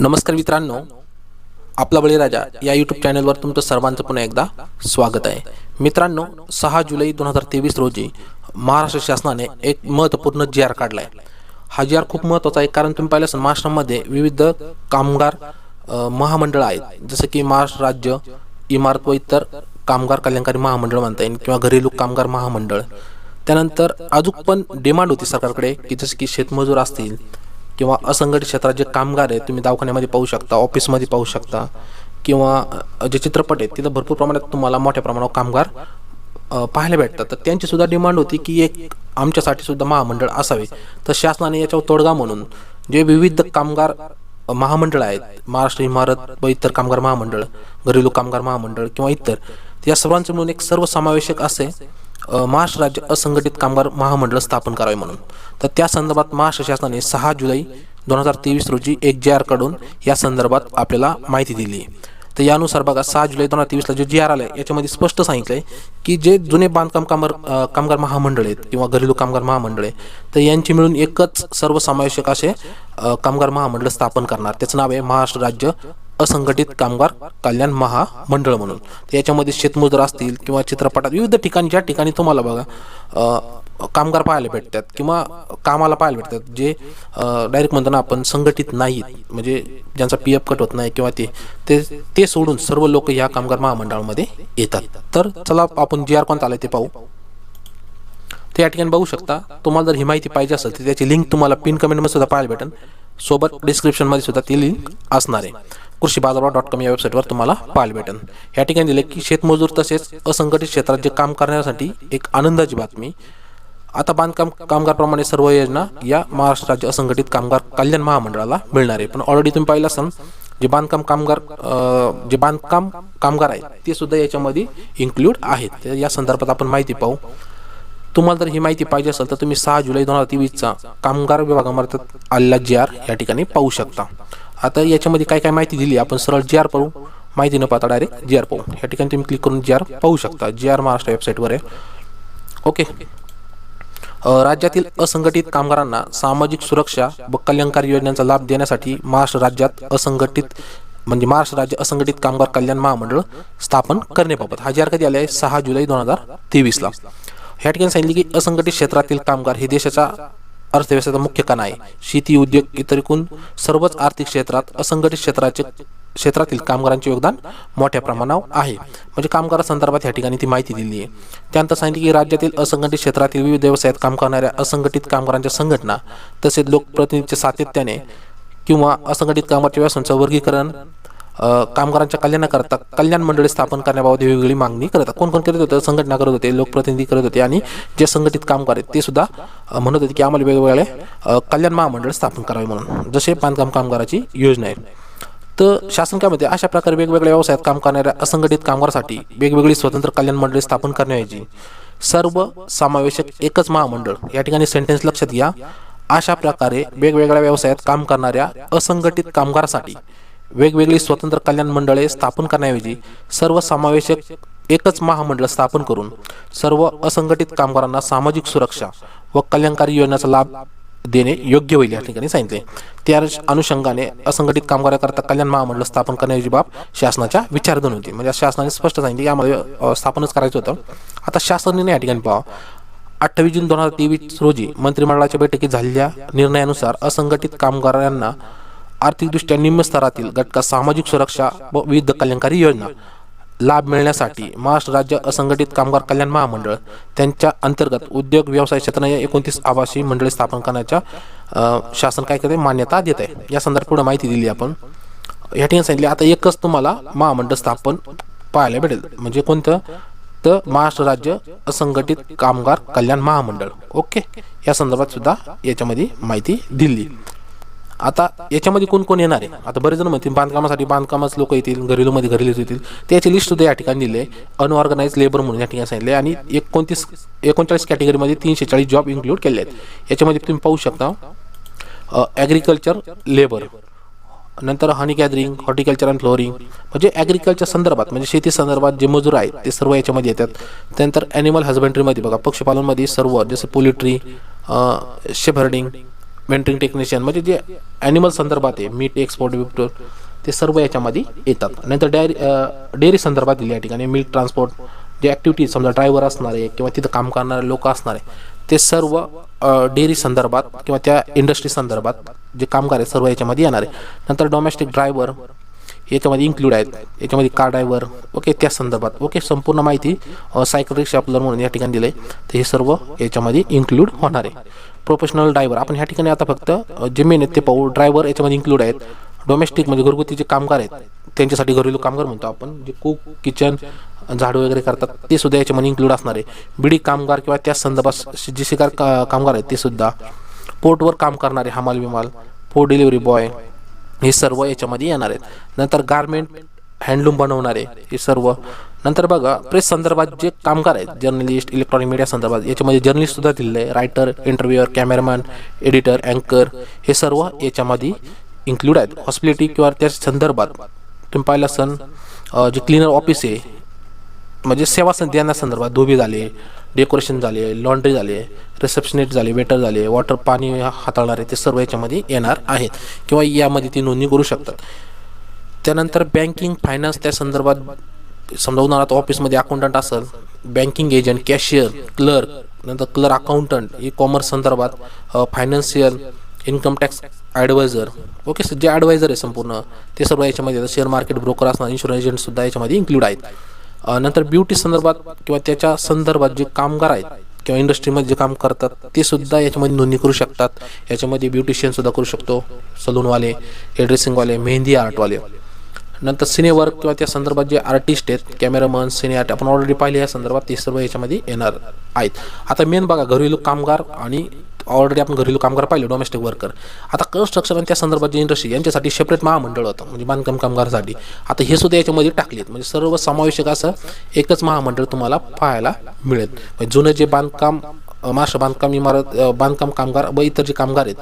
नमस्कार मित्रांनो आपला बळीराजा या यूट्यूब चॅनलवर तुमचं सर्वांचं पुन्हा एकदा स्वागत आहे. मित्रांनो सहा जुलै दोन हजार तेवीस रोजी महाराष्ट्र शासनाने एक महत्त्वपूर्ण जी आर काढला आहे हा जी आर खूप महत्त्वाचा आहे कारण तुम्ही पाहिलं असेल महाराष्ट्रामध्ये विविध कामगार महामंडळ आहेत. जसं की महाराष्ट्र राज्य इमारत व इतर कामगार कल्याणकारी महामंडळ म्हणता येईल किंवा घरेलू कामगार महामंडळ. त्यानंतर अजून पण डिमांड होती सरकारकडे की जसं की शेतमजूर असतील किंवा असंघटित क्षेत्रात जे कामगार आहेत तुम्ही दवाखान्यामध्ये पाहू शकता ऑफिसमध्ये पाहू शकता किंवा जे चित्रपट आहेत तिथं भरपूर प्रमाणात तुम्हाला मोठ्या प्रमाणावर कामगार पाहायला भेटतात. तर त्यांची सुद्धा डिमांड होती की एक आमच्यासाठी सुद्धा महामंडळ असावे. तर शासनाने याच्यावर तोडगा म्हणून जे विविध कामगार महामंडळ आहेत महाराष्ट्र इमारत व इतर कामगार महामंडळ घरेलू कामगार महामंडळ किंवा इतर या सर्वांचे मिळून एक सर्वसमावेशक असे महाराष्ट्र राज्य असंघटित कामगार महामंडळ स्थापन करावे म्हणून. तर त्या संदर्भात महाराष्ट्र शासनाने सहा जुलै दोन हजार तेवीस रोजी एक जे आर या संदर्भात आपल्याला माहिती दिली. तर यानुसार बघा सहा जुलै दोन हजार तेवीसला जे जी आर आलं आहे याच्यामध्ये स्पष्ट सांगितलं आहे की जे जुने बांधकाम कामगार कामगार महामंडळ आहेत किंवा घरेलू कामगार महामंडळ आहे तर यांची मिळून एकच सर्वसमावेशक असे कामगार महामंडळ स्थापन करणार. त्याचं नाव आहे महाराष्ट्र राज्य असंघटित कामगार कल्याण महामंडळ म्हणून. याच्यामध्ये शेतमजूर असतील किंवा चित्रपटात विविध ठिकाणी ज्या ठिकाणी तुम्हाला बघा कामगार पाहायला भेटतात किंवा कामाला पाहायला भेटतात जे डायरेक्ट म्हणतो ना आपण संघटित नाहीत. म्हणजे ज्यांचा पी एफ कट होत नाही किंवा ते ते ते सोडून सर्व लोक या कामगार महामंडळामध्ये येतात. तर चला आपण जी आर कोणता आलं ते पाहू. ते या ठिकाणी बघू शकता तुम्हाला जर ही माहिती पाहिजे असेल तर त्याची लिंक तुम्हाला पिन कमेंटमध्ये सुद्धा पाहायला भेटेल. सोबत डिस्क्रिप्शनमध्ये सुद्धा ती लिंक असणार आहे. कृषी बाजारभाव डॉट कॉम या वेबसाईटवर तुम्हाला पाहायला भेटेल. या ठिकाणी दिले की शेतमजूर तसेच असंघटित क्षेत्रात जे काम करण्यासाठी एक आनंदाची बातमी. आता बांधकाम कामगारप्रमाणे सर्व योजना या महाराष्ट्र राज्य असंघटित कामगार कल्याण महामंडळाला मिळणार आहे. पण ऑलरेडी तुम्ही पाहिलं असाल जे बांधकाम कामगार जे बांधकाम कामगार आहेत ते सुद्धा याच्यामध्ये इन्क्लूड आहेत. या संदर्भात आपण माहिती पाहू. तुम्हाला जर ही माहिती पाहिजे असेल तर तुम्ही सहा जुलै दोन हजार तेवीसचा कामगार विभागामार्फत आलेला जी आर या ठिकाणी पाहू शकता. आता याच्यामध्ये काय काय माहिती दिली आपण सरळ जी आर पाहू. माहिती न पाहता डायरेक्ट जी आर पाहू. या ठिकाणी तुम्ही क्लिक करून जी आर पाहू शकता. जी आर महाराष्ट्र वेबसाईटवर आहे. ओके राज्यातील असंघटित कामगारांना सामाजिक सुरक्षा व कल्याणकारी योजनांचा लाभ देण्यासाठी महाराष्ट्र राज्यात असंघटित म्हणजे महाराष्ट्र राज्य असंघटित कामगार कल्याण महामंडळ स्थापन करण्याबाबत. हा जी आर कधी आला आहे? सहा जुलै दोन हजार तेवीसला. ह्या ठिकाणी सांगितले की असंघटित क्षेत्रातील कामगार हे देशाचा अर्थव्यवस्थेचा मुख्य कणा आहे. शेती उद्योग इतर एकूण सर्वच आर्थिक क्षेत्रात असंघटित क्षेत्राचे क्षेत्रातील कामगारांचे योगदान मोठ्या प्रमाणावर आहे. म्हणजे कामगारासंदर्भात या ठिकाणी ती माहिती दिली आहे. त्यानंतर सांगितले की राज्यातील असंघटित क्षेत्रातील विविध व्यवसायात काम करणाऱ्या असंघटित कामगारांच्या संघटना तसेच लोकप्रतिनिधीच्या सातत्याने किंवा असंघटित कामगारच्या व्यवसायांचं वर्गीकरण कामगारांच्या कल्याणाकरता कल्याण मंडळे स्थापन करण्याबाबत वेगवेगळी मागणी करतात कोण कोण करत होतं? संघटना करत होते लोकप्रतिनिधी करत होते आणि जे संघटित कामगार आहेत ते सुद्धा म्हणत होते की आम्हाला वेगवेगळे कल्याण महामंडळ स्थापन करावे म्हणून. जसे बांधकाम कामगाराची योजना आहे. तर शासन काय म्हणते? अशा प्रकारे वेगवेगळ्या व्यवसायात काम करणाऱ्या असंघटित कामगारासाठी वेगवेगळी स्वतंत्र कल्याण मंडळे स्थापन करण्याऐवजी सर्व समावेशक एकच महामंडळ या ठिकाणी सेंटेन्स लक्षात घ्या. अशा प्रकारे वेगवेगळ्या व्यवसायात काम करणाऱ्या असंघटित कामगारासाठी वेगवेगळी स्वतंत्र कल्याण मंडळे स्थापन करण्याऐवजी सर्व समावेशक एकच महामंडळ स्थापन करून सर्व असंघटित कामगारांना सामाजिक सुरक्षा व कल्याणकारी योजनेचा लाभ देणे योग्य होईल या ठिकाणी सांगितले. त्या अनुषंगाने असंघटित कामगाराकरता कल्याण महामंडळ स्थापन करण्याची बाब शासनाच्या विचारधन होती. म्हणजे शासनाने स्पष्ट सांगितले यामध्ये स्थापनच करायचं होतं. आता शासनाने या ठिकाणी पाहा. अठ्ठावीस जून दोन हजार तेवीस रोजी मंत्रिमंडळाच्या बैठकीत झालेल्या निर्णयानुसार असंघटित कामगारांना आर्थिकदृष्ट्या निम्न स्तरातील घटका सामाजिक सुरक्षा व विविध कल्याणकारी योजना लाभ मिळण्यासाठी महाराष्ट्र राज्य असंघटित कामगार कल्याण महामंडळ त्यांच्या अंतर्गत उद्योग व्यवसाय क्षेत्राने एकोणतीस आवासी मंडळे स्थापन करण्याच्या शासन काय करते? मान्यता देत आहे. या संदर्भात पुढे माहिती दिली आपण. या ठिकाणी सांगितले आता एकच तुम्हाला महामंडळ स्थापन पाहायला भेटेल. म्हणजे कोणतं? तर महाराष्ट्र राज्य असंघटित कामगार कल्याण महामंडळ. ओके? या संदर्भात सुद्धा याच्यामध्ये माहिती दिली. आता याच्यामध्ये कोण कोण येणार आहे? आता बरेच जण म्हणतील बांधकामासाठी बांधकामाच लोक येतील घरेलूमध्ये घरेलूच येतील. त्याची लिस्ट सुद्धा या ठिकाणी दिली आहे अनऑर्गनाइज लेबर म्हणून या ठिकाणी सांगितले आणि एकोणतीस एकोणचाळीस कॅटेगरीमध्ये तीनशे चाळीस जॉब इन्क्लूड केले आहेत. याच्यामध्ये तुम्ही पाहू शकता ॲग्रिकल्चर लेबर नंतर honey gathering horticulture and flooring म्हणजे ॲग्रिकल्चर संदर्भात म्हणजे शेती संदर्भात जे मजूर आहेत ते सर्व याच्यामध्ये येतात. त्यानंतर ॲनिमल हजबंड्रीमध्ये बघा पक्षपालनमध्ये सर्व जसं पोल्ट्री शेफर्डिंग वेंटरिंग टेक्निशियन म्हणजे जे ॲनिमल संदर्भात आहे मीट एक्सपोर्ट विक्टोर ते सर्व याच्यामध्ये येतात. नंतर डायरी डेअरी संदर्भात दिली या ठिकाणी मिल्क ट्रान्सपोर्ट जे ॲक्टिव्हिटीज समजा ड्रायव्हर असणारे किंवा तिथं काम करणारे लोक असणारे ते सर्व डेअरी संदर्भात किंवा त्या इंडस्ट्री संदर्भात जे कामगार आहेत सर्व याच्यामध्ये येणार आहे. नंतर डोमेस्टिक ड्रायव्हर याच्यामध्ये इन्क्लूड आहेत. याच्यामध्ये कार ड्रायव्हर ओके त्या संदर्भात ओके संपूर्ण माहिती सायकल रिक्षा आपल्याला म्हणून या ठिकाणी दिलं आहे तर हे सर्व याच्यामध्ये इन्क्लूड होणार आहे. प्रोफेशनल ड्रायव्हर आपण ह्या ठिकाणी आता फक्त जे मेन आहेत ते पाहू ड्रायव्हर याच्यामध्ये इन्क्लूड आहेत. डोमेस्टिक म्हणजे घरगुती जे कामगार आहेत त्यांच्यासाठी घरेलू कामगार म्हणतो आपण. जे कुक किचन झाडू वगैरे करतात ते सुद्धा याच्यामध्ये इन्क्लूड असणार आहे. बिडी कामगार किंवा त्या संदर्भात जे शिकार का कामगार आहेत ते सुद्धा. पोर्टवर काम करणारे हमाल विमाल पोर्ट डिलिव्हरी बॉय हे सर्व याच्यामध्ये येणार आहेत. नंतर गारमेंट हँडलूम बनवणारे हे सर्व. नंतर बघा प्रेस संदर्भात जे कामगार आहेत जर्नलिस्ट इलेक्ट्रॉनिक मीडिया संदर्भात याच्यामध्ये जर्नलिस्ट सुद्धा दिलेलं आहे. रायटर इंटरव्ह्युअर कॅमेरामॅन एडिटर अँकर हे सर्व याच्यामध्ये इन्क्लूड आहेत. हॉस्पिटॅलिटी किंवा त्या संदर्भात तुम्ही पाहिलं असन जे क्लिनर ऑफिस आहे म्हणजे सेवा संधी यांना संदर्भात धोबी झाले. डेकोरेशन झाले लॉन्ड्री झाले रिसेप्शनिस्ट झाले वेटर झाले वॉटर पाणी हाताळणारे ते सर्व याच्यामध्ये येणार आहेत किंवा यामध्ये ती नोंदणी करू शकतात. त्यानंतर बँकिंग फायनान्स त्या संदर्भात समजा उदाहरणार्थ ऑफिसमध्ये अकाउंटंट असेल बँकिंग एजंट कॅशियर क्लर्क नंतर क्लर्क अकाउंटंट ई कॉमर्स संदर्भात financial income tax adviser okay sir जे ॲडवायझर आहे संपूर्ण ते सर्व याच्यामध्ये येतात शेअर मार्केट ब्रोकर असणार इन्शुरन्स एजंटसुद्धा याच्यामध्ये इन्क्लूड आहेत. नंतर ब्युटी संदर्भात किंवा त्याच्या संदर्भात जे कामगार आहेत किंवा इंडस्ट्रीमध्ये जे काम करतात ते सुद्धा याच्यामध्ये नोंदणी करू शकतात. याच्यामध्ये ब्युटिशियन सुद्धा करू शकतो सलूनवाले हेड्रेसिंगवाले मेहंदी आर्टवाले नंतर सिनेवर्क किंवा त्या संदर्भात जे आर्टिस्ट आहेत कॅमेरामन सिने आर्ट आपण ऑलरेडी पाहिले या संदर्भात ते सर्व याच्यामध्ये येणार आहेत. आता मेन बघा घरेलू कामगार आणि ऑलरेडी आपण घरेलू कामगार पाहिले डोमेस्टिक वर्कर आता कन्स्ट्रक्शन आणि त्या संदर्भात जे इंडस्ट्री यांच्यासाठी सेपरेट महामंडळ होतं म्हणजे बांधकाम कामगारासाठी. आता हे सुद्धा याच्यामध्ये टाकलेत. म्हणजे सर्व समावेशक असं एकच महामंडळ तुम्हाला पाहायला मिळेल. म्हणजे जुनं जे बांधकाम महाराष्ट्र बांधकाम इमारत बांधकाम कामगार व इतर जे कामगार आहेत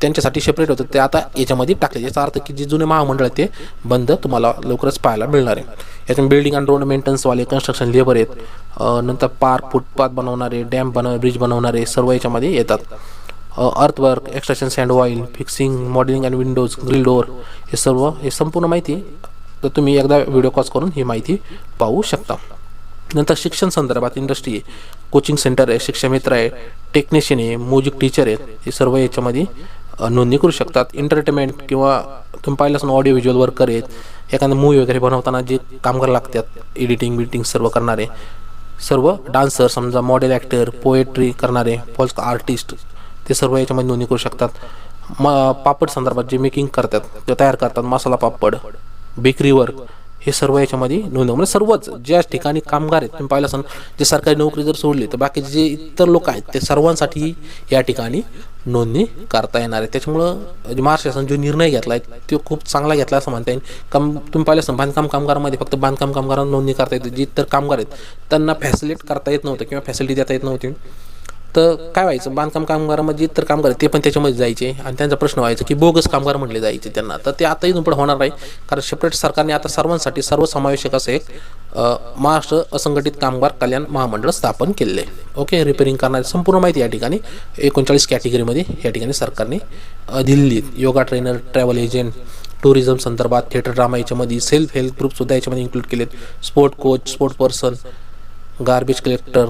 त्यांच्यासाठी सेपरेट होतं. ते आता याच्यामध्ये टाकले. याचा अर्थ की जे जुने महामंडळ आहे ते बंद तुम्हाला लवकरच पाहायला मिळणार आहे. याच्यामध्ये बिल्डिंग अँड रोड मेंटेनन्सवाले कन्स्ट्रक्शन लेबर आहेत. नंतर पार्क फुटपाथ बनवणारे डॅम बनव ब्रिज बनवणारे सर्व याच्यामध्ये येतात. Earthwork extraction sand oil fixing modelling and windows grill door हे सर्व हे संपूर्ण माहिती तर तुम्ही एकदा व्हिडिओ कॉल करून ही माहिती पाहू शकता. नंतर शिक्षण संदर्भात इंडस्ट्री आहे. कोचिंग सेंटर आहे शिक्षामित्र आहे टेक्निशियन आहे म्युझिक टीचर आहेत. हे सर्व याच्यामध्ये नोंदणी करू शकतात. एंटरटेनमेंट किंवा तुम्ही पाहिलं असं ऑडिओ व्हिज्युअल वर्कर आहेत एखादं मूवी वगैरे बनवताना जे कामगार लागतात एडिटिंग बिडिटिंग सर्व करणारे सर्व डान्सर समजा मॉडेल ॲक्टर पोएट्री करणारे फॉल्स आर्टिस्ट ते सर्व याच्यामध्ये नोंदणी करू शकतात. म पापड संदर्भात जे मेकिंग करतात ते तयार करतात. मसाला पापड बेकरी वर्क हे सर्व याच्यामध्ये नोंद म्हणजे सर्वच ज्या ठिकाणी कामगार आहेत. तुम्ही पाहिलं असाल जे सरकारी नोकरी जर सोडली तर बाकीचे जे इतर लोक आहेत ते सर्वांसाठी या ठिकाणी नोंदणी करता येणार आहे. त्याच्यामुळं जे महाराष्ट्र शासन जो निर्णय घेतला आहे तो खूप चांगला घेतला असं म्हणता येईल. कम तुम्ही पाहिलं असं बांधकाम कामगारामध्ये फक्त बांधकाम कामगारांना नोंदणी करता येते. जी तर कामगार आहेत त्यांना फॅसिलिट करता येत नव्हतं किंवा फॅसिलिटी देता येत नव्हती. तर काय व्हायचं? बांधकाम कामगारामध्ये म्हणजे इतर कामगार ते पण त्याच्यामध्ये जायचे. आणि त्यांचा प्रश्न व्हायचा की बोगस कामगार म्हटले जायचे त्यांना. तर ते आताही इथून होणार नाही. कारण सेपरेट सरकारने आता सर्वांसाठी सर्वसमावेशक असं एक महाराष्ट्र असंघटित कामगार कल्याण महामंडळ स्थापन केलेले आहे. ओके रिपेरिंग करणारी संपूर्ण माहिती या ठिकाणी एकोणचाळीस कॅटेगरीमध्ये या ठिकाणी सरकारने दिलेली yoga trainer travel agent tourism संदर्भात थिएटर ड्रामा याच्यामध्ये सेल्फ हेल्प ग्रुपसुद्धा याच्यामध्ये इन्क्लूड केलेत. Sport coach sport person garbage collector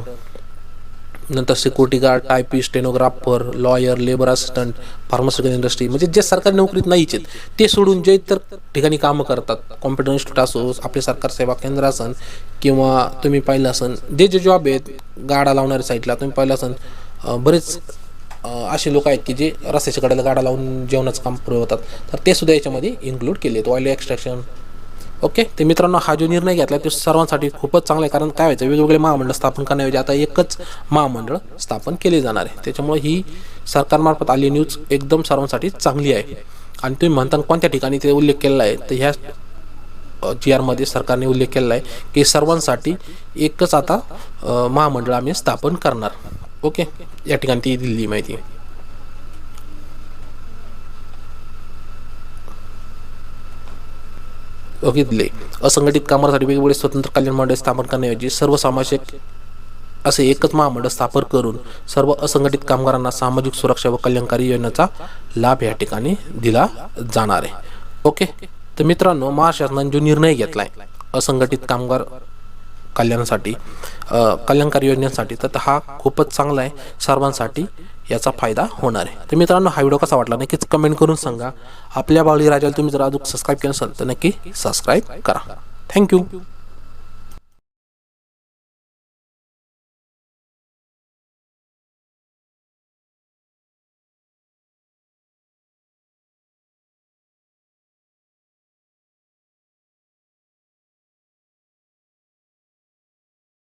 नंतर security guard typist stenographer lawyer labour assistant pharmaceutical industry म्हणजे जे सरकारी नोकरीत नाहीच आहेत ते सोडून जे इतर ठिकाणी कामं करतात कॉम्प्युटर इन्स्टिट्यूट असो आपले सरकार सेवा केंद्र असन किंवा तुम्ही पाहिलं असन जे जे जॉब आहेत गाडा लावणाऱ्या साईडला तुम्ही पाहिलं असन बरेच असे लोक आहेत की जे रस्त्याच्या कडेला गाडा लावून जेवणाचं काम पुरवतात तर ते सुद्धा याच्यामध्ये इन्क्लूड केले आहेत. Oil extraction okay? ते मित्रांनो हा जो निर्णय घेतला तो सर्वांसाठी खूपच चांगला आहे. कारण काय व्हायचं? वेगवेगळे महामंडळ स्थापन करण्याऐवजी आता एकच महामंडळ स्थापन केले जाणार आहे. त्याच्यामुळे ही सरकारमार्फत आली न्यूज एकदम सर्वांसाठी चांगली आहे. आणि तुम्ही म्हणता कोणत्या ठिकाणी ते उल्लेख केलेला आहे? तर ह्या जी आरमध्ये सरकारने उल्लेख केलेला आहे की सर्वांसाठी एकच आता महामंडळ आम्ही स्थापन करणार. ओके? या ठिकाणी ती दिलेली माहिती. घेतले ओके दिले असंघटित कामासाठी वेगवेगळे स्वतंत्र कल्याण मंडळ स्थापन करण्याऐवजी सर्वसमावेशक असे एकच महामंडळ स्थापन करून सर्व असंघटित कामगारांना सामाजिक सुरक्षा व कल्याणकारी योजनेचा लाभ या ठिकाणी दिला जाणार आहे. ओके? तर मित्रांनो महाशासनाने जो निर्णय घेतला आहे असंघटित कामगार कल्याणासाठी कल्याणकारी योजनेसाठी तर हा खूपच चांगला आहे. सर्वांसाठी याचा फायदा होणार आहे. तर मित्रांनो हा व्हिडिओ कसा वाटला नक्कीच कमेंट करून सांगा. आपल्या बाळी राजाला तुम्ही जर अजून सबस्क्राईब केलं असेल तर नक्की सबस्क्राईब करा. थँक्यू